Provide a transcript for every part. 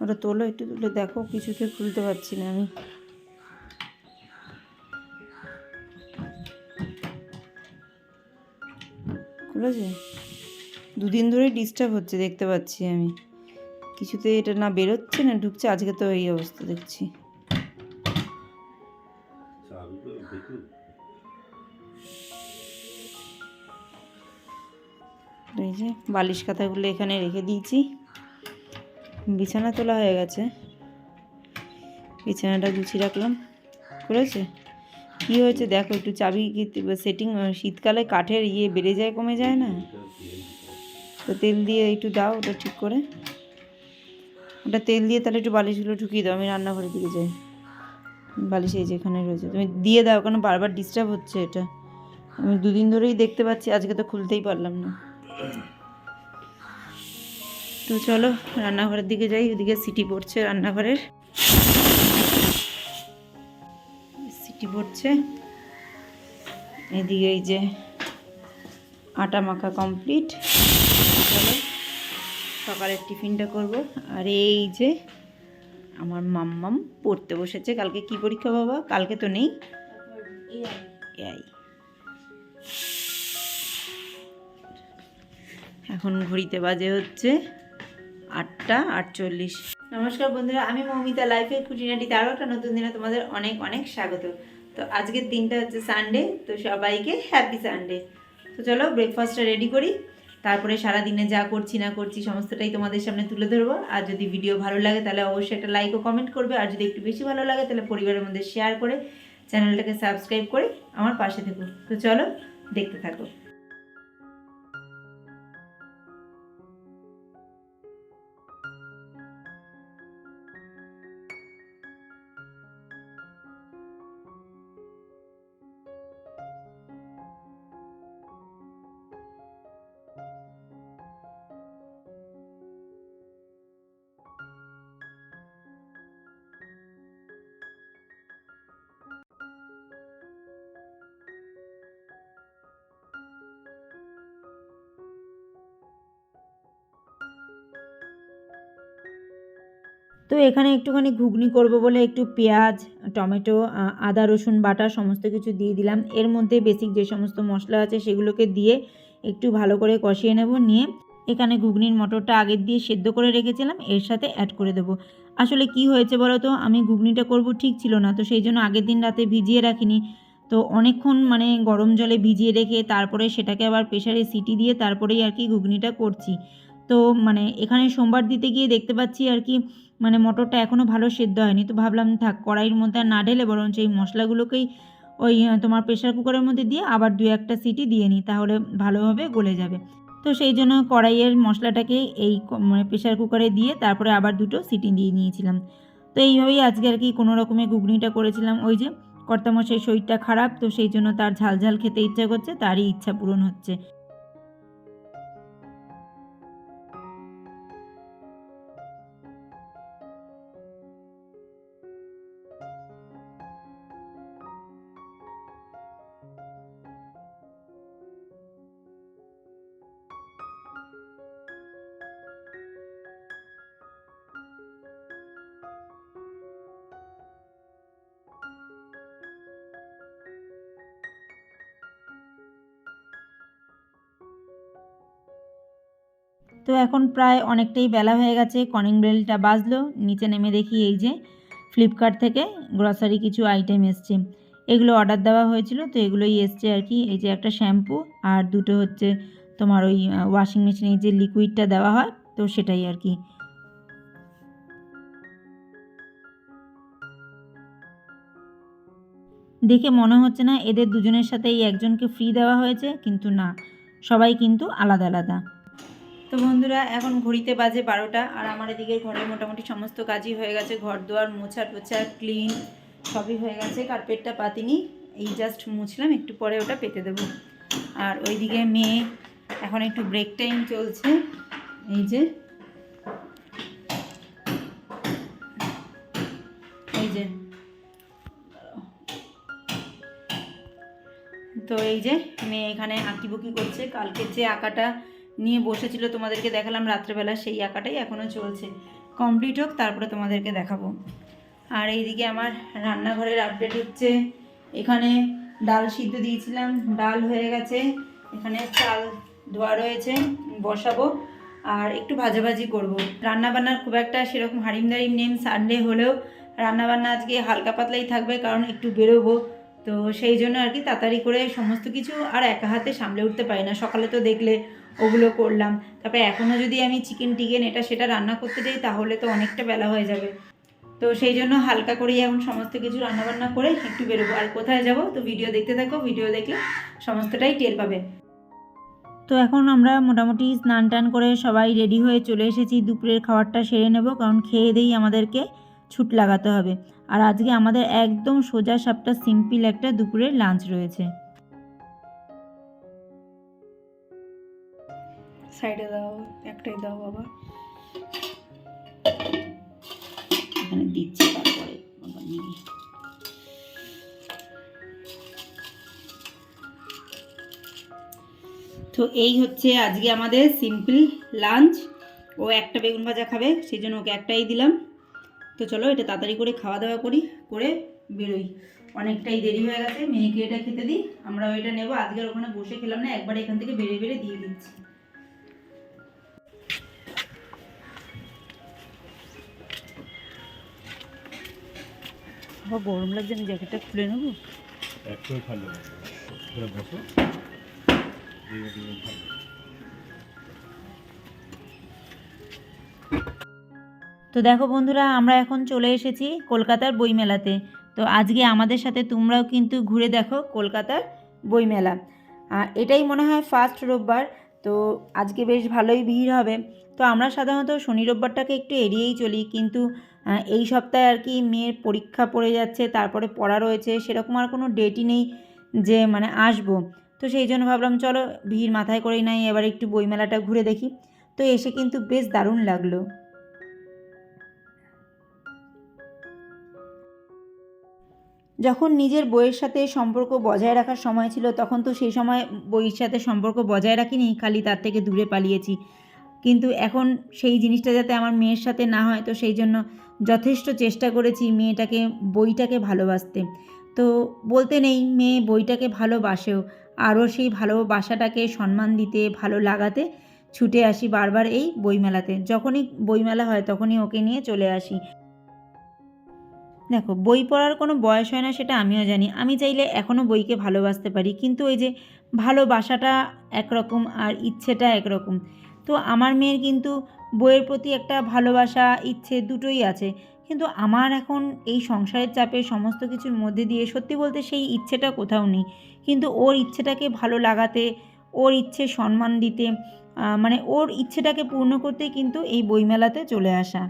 ওটা তোলো একটু তুলে দেখো কিছুতে খুলতে পারছি না আমি। খুলেছে? দুদিন ধরে ডিস্টার্ব হচ্ছে দেখতে পাচ্ছি আমি। কিছুতে এটা না বেরোচ্ছে না ঢুকছে আজকে তো এই অবস্থা দেখছি। বালিশ কাঁথাগুলো এখানে রেখে দিয়েছি। বিছানা তোলা হয়ে গেছে। বিছানাটা গুছিয়ে রাখলাম। করেছে? কী হয়েছে? দেখো, একটু চাবি সেটিং শীতকালে কাঠের ইয়ে বেড়ে যায়, কমে যায় না? তো তেল দিয়ে একটু দাও, ওটা ঠিক করে। ওটা তেল দিয়ে তাহলে একটু বালিশগুলো ঢুকিয়ে দাও, আমি রান্নাঘরের দিকে যাই। বালিশ এই যেখানে রয়েছে। তুমি দিয়ে দাও কারণ বারবার ডিস্টার্ব হচ্ছে এটা? আমি দুদিন ধরেই দেখতে পাচ্ছি, আজকে তো খুলতেই পারলাম না। তো চলো, রান্নাঘরের দিকে যাই, ওদিকে সিটি পড়ছে রান্নাঘরের। সিটি পড়ছে। এদিকে এই যে আটা মাখা কমপ্লিট চলো, সকালের টিফিনটা করব। আর এই যে আমার মাম্মাম পড়তে বসেছে। কালকে কি পরীক্ষা বাবা? কালকে তো নেই। এই এখন ঘড়িতে বাজে হচ্ছে আটটা আটচল্লিশ। নমস্কার বন্ধুরা, আমি মৌমিতা লাইফের খুঁটিনাটিতে আরও একটা নতুন দিনে তোমাদের অনেক অনেক স্বাগত। তো আজকের দিনটা হচ্ছে সানডে তো সবাইকে হ্যাপি সানডে তো চলো ব্রেকফাস্টটা রেডি করি। তারপরে সারা দিনে যা করছি না করছি সমস্তটাই তোমাদের সামনে তুলে ধরবো। আর যদি ভিডিও ভালো লাগে তাহলে অবশ্যই একটা লাইক ও কমেন্ট করবে। আর যদি একটু বেশি ভালো লাগে তাহলে পরিবারের মধ্যে শেয়ার করে চ্যানেলটাকে সাবস্ক্রাইব করে আমার পাশে থেকো। তো চলো দেখতে থাকো। তো এখানে একটুখানি ঘুগনি করব বলে একটু পেঁয়াজ, টমেটো আদা, রসুন, বাটা সমস্ত কিছু দিয়ে দিলাম। এর মধ্যে বেসিক যে সমস্ত মশলা আছে সেগুলোকে দিয়ে একটু ভালো করে কষিয়ে নেব। নিয়ে এখানে ঘুগনির মটরটা আগের দিয়ে সেদ্ধ করে রেখেছিলাম। এর সাথে অ্যাড করে দেবো। আসলে কি হয়েছে বলো তো? আমি ঘুগনিটা করব ঠিক ছিল না। তো সেই জন্য আগের দিন রাতে ভিজিয়ে রাখিনি। তো অনেকক্ষণ মানে গরম জলে ভিজিয়ে রেখে তারপরে সেটাকে আবার প্রেশারে সিটি দিয়ে তারপরেই আর কি ঘুগনিটা করছি। তো মানে এখানে সোমবার দিতে গিয়ে দেখতে পাচ্ছি আর কি মানে মটরটা এখনও ভালো সেদ্ধ হয়নি। তো ভাবলাম, থাক, কড়াইয়ের মধ্যে আর না ঢেলে বরঞ্চ এই মশলাগুলোকেই ওই তোমার প্রেশার কুকারের মধ্যে দিয়ে আবার দু একটা সিটি দিয়ে নিই, তাহলে ভালোভাবে গলে যাবে। তো সেই জন্য কড়াইয়ের মশলাটাকে এই মানে প্রেশার কুকারে দিয়ে তারপরে আবার দুটো সিটি দিয়ে নিয়েছিলাম। তো এইভাবেই আজকে আর কি কোনো রকমে ঘুগনিটা করেছিলাম। ওই যে কর্তামশাই শরীরটা খারাপ, তো সেই জন্য তার ঝাল ঝাল খেতে ইচ্ছা করছে, তারই ইচ্ছা পূরণ হচ্ছে। তো এখন প্রায় অনেকটাই বেলা হয়ে গেছে কনিং বেলটা বাজলো, নিচে নেমে দেখি এই যে ফ্লিপকার্ট থেকে গ্রসারি কিছু আইটেম এসছে। এগুলো অর্ডার দেওয়া হয়েছিল, তো এগুলোই এসছে আর কি। এই যে একটা শ্যাম্পু আর দুটো হচ্ছে তোমার ওই ওয়াশিং মেশিনে যে লিকুইডটা দেওয়া হয়, তো সেটাই আর কি। দেখে মনে হচ্ছে না এদের দুজনের সাথে এই একজনকে ফ্রি দেওয়া হয়েছে, কিন্তু না, সবাই কিন্তু আলাদা আলাদা। তো বন্ধুরা, এখন ঘড়িতে বাজে বারোটা, আর আমার এদিকে ঘরে মোটামুটি সমস্ত কাজই হয়ে গেছে। ঘর দুয়ার মোছা টোছা ক্লিন সবই হয়ে গেছে। কার্পেটটা পাতিনি, এই জাস্ট মুছলাম, একটু পরে ওটা পেতে দেবো। আর ওইদিকে মেয়ে, এখন একটু ব্রেক টাইম চলছে। এই যে এই যে, তো এই যে মেয়ে এখানে আঁকিবুকি করছে। কালকে যে আঁকাটা নিয়ে বসেছিল, তোমাদেরকে দেখালাম রাত্রেবেলা, সেই আঁকাটাই এখনও চলছে। কমপ্লিট হোক, তারপরে তোমাদেরকে দেখাবো। আর এইদিকে আমার রান্নাঘরের আপডেট হচ্ছে। এখানে ডাল সিদ্ধ দিয়েছিলাম, ডাল হয়ে গেছে। এখানে চাল ধোয়া রয়েছে, বসাবো। আর একটু ভাজাভাজি করব। রান্না বান্নার খুব একটা সেরকম হারিম দারিম নেম সানডে হলেও রান্না বান্না আজকে হালকা পাতলাই থাকবে, কারণ একটু বেরোবো। তো সেই জন্য আর কি তাড়াতাড়ি করে সমস্ত কিছু আর একা হাতে সামলে উঠতে পারি না। সকালে তো দেখলে ওগুলো করলাম। তারপরে এখনও যদি আমি চিকেন টিকেন এটা সেটা রান্না করতে যাই, তাহলে তো অনেকটা বেলা হয়ে যাবে। তো সেই জন্য হালকা করেই এখন সমস্ত কিছু রান্নাবান্না করে একটু বেরোবো। আর কোথায় যাব? তো ভিডিও দেখতে থাকো ভিডিও দেখলে সমস্তটাই টের পাবে। তো এখন আমরা মোটামুটি স্নান টান করে সবাই রেডি হয়ে চলে এসেছি। দুপুরের খাবারটা সেরে নেব, কারণ খেয়ে দিয়েই আমাদেরকে ছুট লাগাতে হবে। আর আজকে আমাদের একদম সোজা সাপটা সিম্পল একটা দুপুরের লাঞ্চ রয়েছে। সাইডে দাও, একটাই দাও বাবা। এখানে দিচ্ছি তারপরে। তো এই হচ্ছে আজকে আমাদের সিম্পল লাঞ্চ ও একটা বেগুন ভাজা খাবে, সেই জন্য ওকে একটাই দিলাম। তো চলো এটা তাড়াতাড়ি করে খাওয়া দাওয়া করি, করে বেরোই। অনেকটাই দেরি হয়ে গেছে, মেয়েকে এটা খেতে দিই। আমরাও এটা নেব। আজকে ওখানে বসে খেলাম না, একবার এখান থেকে বেড়ে বেড়ে দিয়ে দিচ্ছি। গরম লাগছে আমি জ্যাকেটটা খুলে নেব? বসো তো দেখো বন্ধুরা আমরা এখন চলে এসেছি কলকাতার বইমেলাতে। তো আজকে আমাদের সাথে তোমরাও কিন্তু ঘুরে দেখো কলকাতার বইমেলা। এটাই মনে হয় ফার্স্ট রোববার। তো আজকে বেশ ভালোই ভিড় হবে। তো আমরা সাধারণত শনি রোববারটাকে একটু এড়িয়েই চলি, কিন্তু এই সপ্তাহে আর কি মেয়ের পরীক্ষা পড়ে যাচ্ছে, তারপরে পড়া রয়েছে, সেরকম আর কোনো ডেটই নেই যে মানে আসব। তো সেই জন্য ভাবলাম, চলো ভিড় মাথায় করেই নাই, এবার একটু বইমেলাটা ঘুরে দেখি। তো এসে কিন্তু বেশ দারুণ লাগল। যখন নিজের বইয়ের সাথে সম্পর্ক বজায় রাখার সময় ছিল, তখন তো সেই সময় বইয়ের সাথে সম্পর্ক বজায় রাখিনি, খালি তার থেকে দূরে পালিয়েছি। কিন্তু এখন সেই জিনিসটা যাতে আমার মেয়ের সাথে না হয়, তো সেই জন্য যথেষ্ট চেষ্টা করেছি মেয়েটাকে, বইটাকে ভালোবাসতে। তো বলতে নেই, মেয়ে বইটাকে ভালোবাসেও। আরও সেই ভালোবাসাটাকে সম্মান দিতে, ভালো লাগাতে ছুটে আসি বারবার এই বইমেলাতে। যখনই বইমেলা হয়, তখনই ওকে নিয়ে চলে আসি। দেখো, বই পড়ার কোনো বয়স হয় না সেটা আমিও জানি। আমি চাইলে এখনও বইকে ভালোবাসতে পারি, কিন্তু ওই যে ভালোবাসাটা একরকম আর ইচ্ছেটা একরকম। তো আমার মেয়ের কিন্তু বইয়ের প্রতি একটা ভালোবাসা, ইচ্ছে দুটোই আছে। কিন্তু আমার এখন এই সংসারের চাপে সমস্ত কিছুর মধ্যে দিয়ে সত্যি বলতে সেই ইচ্ছেটা কোথাও নেই। কিন্তু ওর ইচ্ছেটাকে ভালো লাগাতে, ওর ইচ্ছে সম্মান দিতে মানে ওর ইচ্ছেটাকে পূর্ণ করতে কিন্তু এই বইমেলাতে চলে আসা।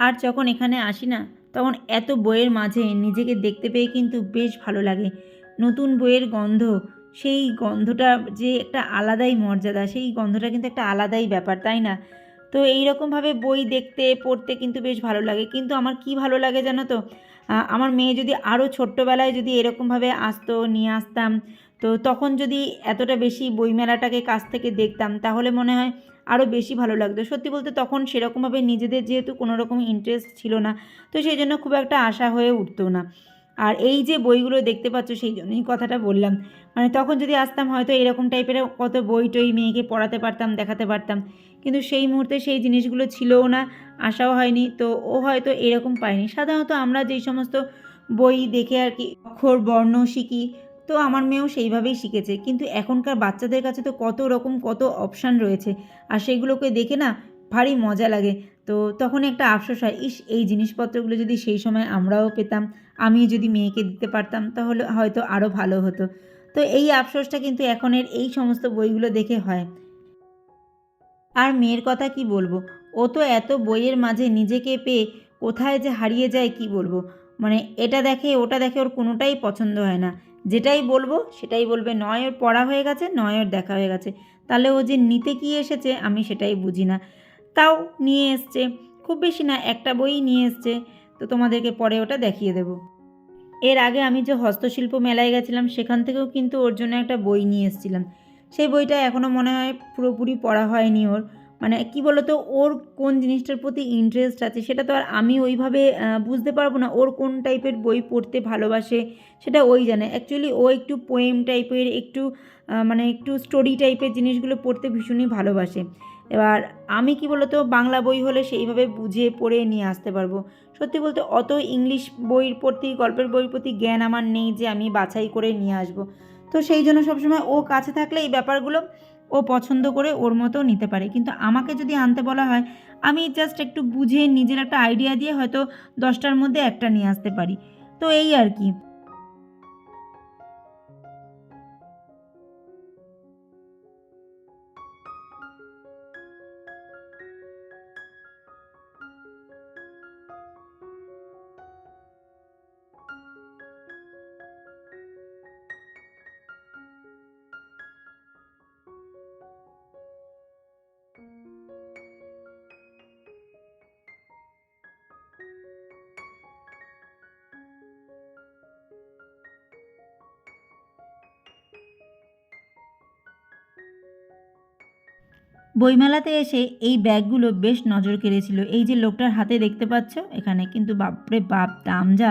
আর যখন এখানে আসি না, তখন এত বইয়ের মাঝে নিজেকে দেখতে পেয়ে কিন্তু বেশ ভালো লাগে। নতুন বইয়ের গন্ধ, সেই গন্ধটা যে একটা আলাদাই মর্যাদা, সেই গন্ধটা কিন্তু একটা আলাদাই ব্যাপার, তাই না? তো এই রকমভাবে বই দেখতে, পড়তে কিন্তু বেশ ভালো লাগে। কিন্তু আমার কি ভালো লাগে জানো তো? আমার মেয়ে যদি আরও ছোট্টবেলায় যদি এরকমভাবে আসতো, নিয়ে আসতাম তো তখন যদি এতটা বেশি বইমেলাটাকে কাছ থেকে দেখতাম, তাহলে মনে হয় আরও বেশি ভালো লাগতো। সত্যি বলতে তখন সেরকমভাবে নিজেদের যেহেতু কোনো রকম ইন্টারেস্ট ছিল না, তো সেই জন্য খুব একটা আশা হয়ে উঠতো না। আর এই যে বইগুলো দেখতে পাচ্ছ, সেই জন্যই কথাটা বললাম। মানে তখন যদি আসতাম, হয়তো এরকম টাইপের কত বই টই মেয়েকে পড়াতে পারতাম, দেখাতে পারতাম। কিন্তু সেই মুহূর্তে সেই জিনিসগুলো ছিলও না, আশাও হয়নি, তো ও হয়তো এরকম পায়নি। সাধারণত আমরা যেই সমস্ত বই দেখে আর কি অক্ষর, বর্ণ শিখি তো আমার মেয়েও সেইভাবেই শিখেছে। কিন্তু এখনকার বাচ্চাদের কাছে তো কত রকম কত অপশান রয়েছে। আর সেগুলোকে দেখে না ভারী মজা লাগে। তো তখন একটা আফসোস হয়, ইস, এই জিনিসপত্রগুলো যদি সেই সময় আমরাও পেতাম আমি যদি মেয়েকে দিতে পারতাম, তাহলে হয়তো আরও ভালো হতো। তো এই আফসোসটা কিন্তু এখনের এই সমস্ত বইগুলো দেখে হয়। আর মেয়ের কথা কি বলব? ও তো এত বইয়ের মাঝে নিজেকে পেয়ে কোথায় যে হারিয়ে যায় কি বলব? মানে এটা দেখে ওটা দেখে ওর কোনোটাই পছন্দ হয় না। যেটাই বলব সেটাই বলবে, নয় ওর পড়া হয়ে গেছে, নয় ওর দেখা হয়ে গেছে। তাহলে ও যে নিতে কি এসেছে আমি সেটাই বুঝি না। তাও নিয়ে এসছে, খুব বেশি না, একটা বই নিয়ে এসছে। তো তোমাদেরকে পরে ওটা দেখিয়ে দেবো। এর আগে আমি যে হস্তশিল্প মেলায় গেছিলাম, সেখান থেকেও কিন্তু ওর জন্য একটা বই নিয়ে এসেছিলাম। সেই বইটা এখনও মনে হয় পুরোপুরি পড়া হয়নি ওর। মানে কি বলতো, ওর কোন জিনিসটার প্রতি ইন্টারেস্ট আছে সেটা তো আর আমি ওইভাবে বুঝতে পারব না। ওর কোন টাইপের বই পড়তে ভালোবাসে সেটা ওই জানে। অ্যাকচুয়ালি ও একটু পোয়েম টাইপের একটু মানে একটু স্টোরি টাইপের জিনিসগুলো পড়তে ভীষণই ভালোবাসে। এবার আমি কি বলতো, বাংলা বই হলে সেইভাবে বুঝে পড়ে নিয়ে আসতে পারব। সত্যি বলতে অত ইংলিশ বইয়ের প্রতি, গল্পের বইয়ের প্রতি জ্ঞান আমার নেই যে আমি বাছাই করে নিয়ে আসব। তো সেই জন্য সবসময় ও কাছে থাকলে এই ব্যাপারগুলো ও পছন্দ করে ওর মতো নিতে পারে। কিন্তু আমাকে যদি আনতে বলা হয়, আমি জাস্ট একটু বুঝে নিজের একটা আইডিয়া দিয়ে হয়তো দশটার মধ্যে একটা নিয়ে আসতে পারি। তো এই আর কি। বইমেলাতে এসে এই ব্যাগগুলো বেশ নজর কেড়েছিল। এই যে লোকটার হাতে দেখতে পাচ্ছ? এখানে কিন্তু বাপরে বাপ দাম যা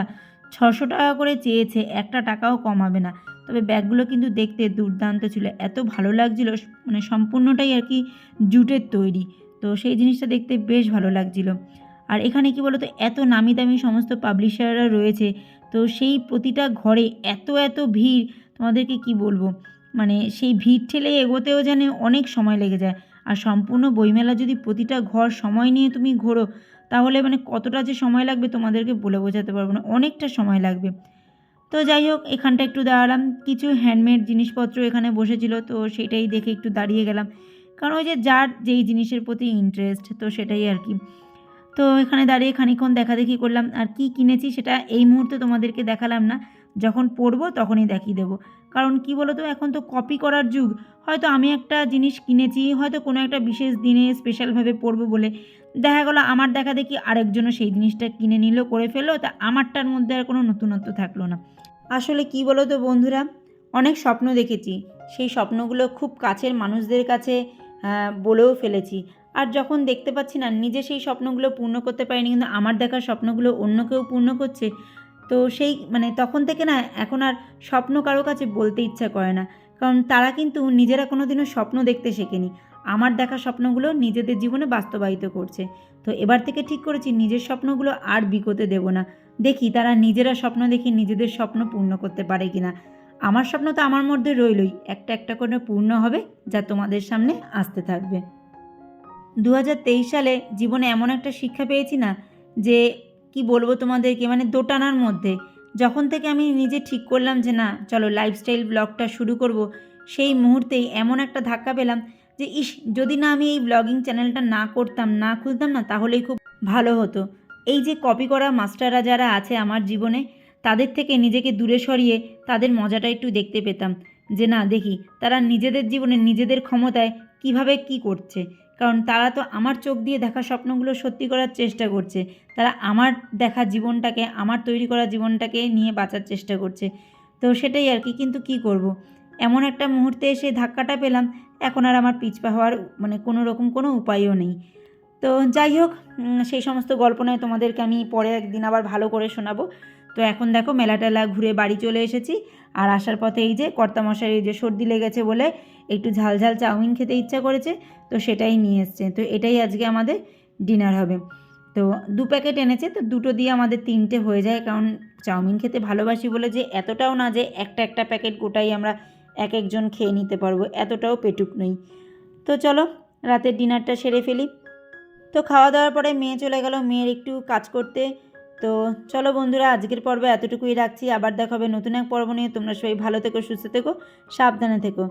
ছশো টাকা করে চেয়েছে, একটা টাকাও কমাবে না। তবে ব্যাগগুলো কিন্তু দেখতে দুর্দান্ত ছিল। এত ভালো লাগছিল মানে সম্পূর্ণটাই আর কি জুটের তৈরি। তো সেই জিনিসটা দেখতে বেশ ভালো লাগছিল। আর এখানে কি বলতো, এত নামি দামি সমস্ত পাবলিশাররা রয়েছে। তো সেই প্রতিটা ঘরে এত এত ভিড়, তোমাদেরকে কি বলব? মানে সেই ভিড় ঠেলে এগোতেও যেন অনেক সময় লেগে যায়। আর সম্পূর্ণ বইমেলা যদি প্রতিটা ঘর সময় নিয়ে তুমি ঘোরো, তাহলে মানে কতটা যে সময় লাগবে তোমাদেরকে বলে বোঝাতে পারব না, অনেকটা সময় লাগবে। তো যাই হোক, এখানটা একটু দাঁড়ালাম, কিছু হ্যান্ডমেড জিনিসপত্র এখানে বসেছিল, তো সেটাই দেখে একটু দাঁড়িয়ে গেলাম। কারণ ওই যে যার যেই জিনিসের প্রতি ইন্টারেস্ট তো সেটাই আর কি। তো এখানে দাঁড়িয়ে খানিক্ষণ দেখাদেখি করলাম, আর কি কিনেছি সেটা এই মুহূর্তে তোমাদেরকে দেখালাম না। যখন পড়ব তখনই দেখিয়ে দেবো। কারণ কি বলো তো এখন তো কপি করার যুগ। হয়তো আমি একটা জিনিস কিনেছি, হয়তো কোনো একটা বিশেষ দিনে স্পেশালভাবে পড়ব বলে। দেখা গেলো আমার দেখা দেখি আরেকজনও সেই জিনিসটা কিনে নিল, করে ফেলল, তা আমারটার মধ্যে আর কোনো নতুনত্ব থাকল না। আসলে কি বলো তো বন্ধুরা, অনেক স্বপ্ন দেখেছি। সেই স্বপ্নগুলো খুব কাছের মানুষদের কাছে বলেও ফেলেছি। আর যখন দেখতে পাচ্ছি না, নিজে সেই স্বপ্নগুলো পূর্ণ করতে পারিনি, কিন্তু আমার দেখা স্বপ্নগুলো অন্য কেউ পূর্ণ করছে তো সেই মানে তখন থেকে না এখন আর স্বপ্ন কারও কাছে বলতে ইচ্ছা করে না। কারণ তারা কিন্তু নিজেরা কোনো দিনও স্বপ্ন দেখতে শেখেনি। আমার দেখা স্বপ্নগুলো নিজেদের জীবনে বাস্তবায়িত করছে। তো এবার থেকে ঠিক করেছি, নিজের স্বপ্নগুলো আর বিকোতে দেব না। দেখি তারা নিজেরা স্বপ্ন দেখি নিজেদের স্বপ্ন পূর্ণ করতে পারে কিনা। আমার স্বপ্ন তো আমার মধ্যে রইলই। একটা একটা করে পূর্ণ হবে যা তোমাদের সামনে আসতে থাকবে। দু হাজার তেইশ সালে জীবনে এমন একটা শিক্ষা পেয়েছি না যে কি বলব তোমাদেরকে? মানে দোটানার মধ্যে। যখন থেকে আমি নিজে ঠিক করলাম যে, না, চলো লাইফস্টাইল ব্লগটা শুরু করব, সেই মুহূর্তেই এমন একটা ধাক্কা পেলাম যে, ইস, যদি না আমি এই ব্লগিং চ্যানেলটা না করতাম, না খুলতাম না, তাহলেই খুব ভালো হতো। এই যে কপি করা মাস্টাররা যারা আছে আমার জীবনে, তাদের থেকে নিজেকে দূরে সরিয়ে তাদের মজাটা একটু দেখতে পেতাম। যে, না, দেখি, তারা নিজেদের জীবনে নিজেদের ক্ষমতায় কীভাবে কি করছে? কারণ তারা তো আমার চোখ দিয়ে দেখা স্বপ্নগুলো সত্যি করার চেষ্টা করছে। তারা আমার দেখা জীবনটাকে, আমার তৈরি করা জীবনটাকে নিয়ে বাঁচার চেষ্টা করছে। তো সেটাই আর কি, কিন্তু কি করব। এমন একটা মুহূর্তে এসে ধাক্কাটা পেলাম, এখন আর আমার পিছপা হওয়ার মানে কোনো রকম কোনো উপায়ও নেই। তো যাই হোক সেই সমস্ত গল্প নয়, তোমাদেরকে আমি পরে একদিন আবার ভালো করে শোনাবো। তো এখন দেখো মেলা টেলা ঘুরে বাড়ি চলে এসেছি। আর আসার পথে এই যে কর্তামশাই এই যে সর্দি লেগেছে বলে একটু ঝাল ঝাল চাউমিন খেতে ইচ্ছা করেছে, তো সেটাই নিয়ে এসছে। তো এটাই আজকে আমাদের ডিনার হবে। তো দু প্যাকেট এনেছে, তো দুটো দিয়ে আমাদের তিনটে হয়ে যায়। কারণ চাউমিন খেতে ভালোবাসি বলে যে এতটাও না যে একটা একটা প্যাকেট গোটাই আমরা এক একজন খেয়ে নিতে পারব, এতটাও পেটুক নই। তো চলো, রাতের ডিনারটা সেরে ফেলি। তো খাওয়া দাওয়ার পরে মেয়ে চলে গেল, মেয়ের একটু কাজ করতে। তো চলো বন্ধুরা, আজকের পর্বে এতটুকুই রাখছি। আবার দেখা হবে নতুন এক পর্ব নিয়ে। তোমরা সবাই ভালো থেকো, সুস্থ থেকো, সাবধানে থেকো।